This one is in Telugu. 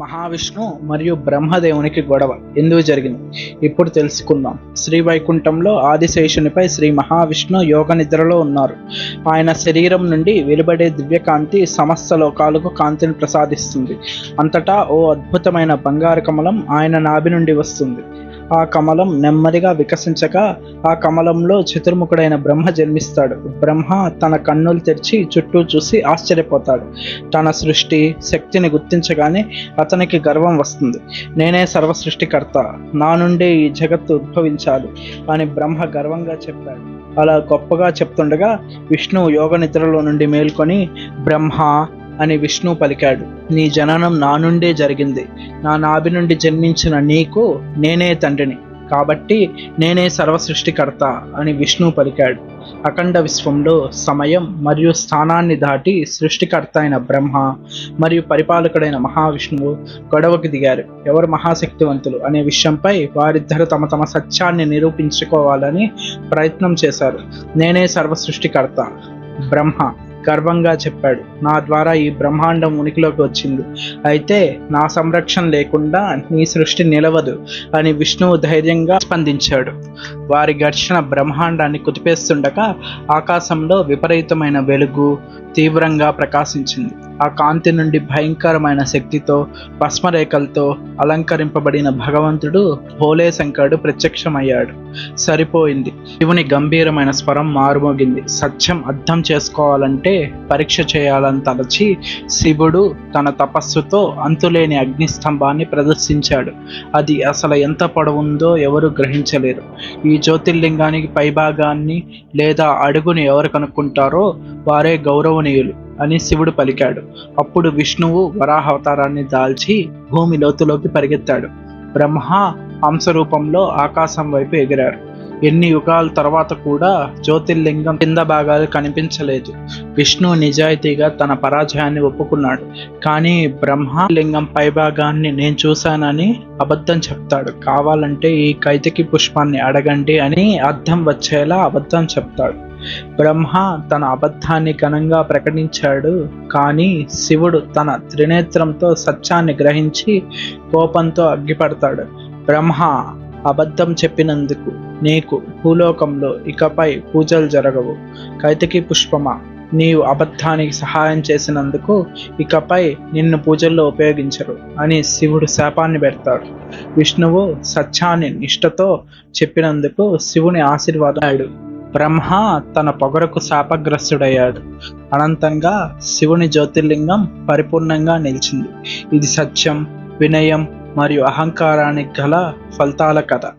మహావిష్ణు మరియు బ్రహ్మదేవునికి గొడవ. ఎందుకు జరిగింది? ఇప్పుడు తెలుసుకుందాం. శ్రీ వైకుంఠంలో ఆదిశేషునిపై శ్రీ మహావిష్ణు యోగ నిద్రలో ఉన్నారు. ఆయన శరీరం నుండి వెలువడే దివ్యకాంతి సమస్త లోకాలకు కాంతిని ప్రసాదిస్తుంది. అంతటా ఓ అద్భుతమైన బంగారు కమలం ఆయన నాభి నుండి వస్తుంది. ఆ కమలం నెమ్మదిగా వికసించగా ఆ కమలంలో చతుర్ముఖుడైన బ్రహ్మ జన్మిస్తాడు. బ్రహ్మ తన కన్నులు తెరిచి చుట్టూ చూసి ఆశ్చర్యపోతాడు. తన సృష్టి శక్తిని గుర్తించగానే అతనికి గర్వం వస్తుంది. నేనే సర్వ సృష్టికర్త నా నుండే ఈ జగత్తు ఉద్భవించాలి అని బ్రహ్మ గర్వంగా చెప్పాడు. అలా గొప్పగా చెప్తుండగా విష్ణువు యోగ నిద్రలో నుండి మేల్కొని బ్రహ్మ అని విష్ణు పలికాడు. నీ జననం నా నుండే జరిగింది. నా నాభి నుండి జన్మించిన నీకు నేనే తండ్రిని. కాబట్టి నేనే సర్వ సృష్టికర్త అని విష్ణు పలికాడు. అఖండ విశ్వంలో సమయం మరియు స్థానాన్ని దాటి సృష్టికర్త అయిన బ్రహ్మ మరియు పరిపాలకుడైన మహావిష్ణువు గొడవకు దిగారు. ఎవరు మహాశక్తివంతులు అనే విషయంపై వారిద్దరు తమ తమ సత్యాన్ని నిరూపించుకోవాలని ప్రయత్నం చేశారు. నేనే సర్వ సృష్టికర్త బ్రహ్మ గర్వంగా చెప్పాడు. నా ద్వారా ఈ బ్రహ్మాండం ఉనికిలోకి వచ్చింది. అయితే నా సంరక్షణ లేకుండా నీ సృష్టి నిలవదు అని విష్ణువు ధైర్యంగా స్పందించాడు. వారి ఘర్షణ బ్రహ్మాండాన్ని కుదిపేస్తుండగా ఆకాశంలో విపరీతమైన వెలుగు తీవ్రంగా ప్రకాశించింది. ఆ కాంతి నుండి భయంకరమైన శక్తితో భస్మరేఖలతో అలంకరింపబడిన భగవంతుడు భోలే శంకరుడు ప్రత్యక్షమయ్యాడు. సరిపోయింది. శివుని గంభీరమైన స్వరం మారుమోగింది. సత్యం అర్థం చేసుకోవాలంటే పరీక్ష చేయాలని తలచి శివుడు తన తపస్సుతో అంతులేని అగ్నిస్తంభాన్ని ప్రదర్శించాడు. అది అసలు ఎంత పొడవుందో ఎవరు గ్రహించలేరు. ఈ జ్యోతిర్లింగానికి పైభాగాన్ని లేదా అడుగుని ఎవరు కనుక్కుంటారో వారే గౌరవనీయులు. అని శివుడు పలికాడు. అప్పుడు విష్ణువు వరాహవతారాన్ని దాల్చి భూమి లోతులోకి పరిగెత్తాడు. బ్రహ్మ హంస రూపంలో ఆకాశం వైపు ఎగిరారు. ఎన్ని యుగాల తర్వాత కూడా జ్యోతిర్లింగం కింద భాగాలు కనిపించలేదు. విష్ణు నిజాయితీగా తన పరాజయాన్ని ఒప్పుకున్నాడు. కానీ బ్రహ్మ లింగం పైభాగాన్ని నేను చూశానని అబద్ధం చెప్తాడు. కావాలంటే ఈ కైతకి పుష్పాన్ని అడగండి అని అర్థం వచ్చేలా అబద్ధం చెప్తాడు. బ్రహ్మ తన అబద్ధాన్ని ఘనంగా ప్రకటించాడు కానీ శివుడు తన త్రినేత్రంతో సత్యాన్ని గ్రహించి కోపంతో అగ్గిపడతాడు. బ్రహ్మ అబద్ధం చెప్పినందుకు నీకు భూలోకంలో ఇకపై పూజలు జరగవు. కైతకి పుష్పమా? నీవు అబద్ధానికి సహాయం చేసినందుకు ఇకపై నిన్ను పూజల్లో ఉపయోగించరు అని శివుడు శాపాన్ని పెడతాడు. విష్ణువు సత్యాన్ని నిష్ఠతో చెప్పినందుకు శివుని ఆశీర్వాదాడు బ్రహ్మ తన పొగరకు శాపగ్రస్తుడయ్యాడు. అనంతంగా శివుని జ్యోతిర్లింగం పరిపూర్ణంగా నిలిచింది. ఇది సత్యం వినయం మరియు అహంకారానికి గల ఫలితాల కథ.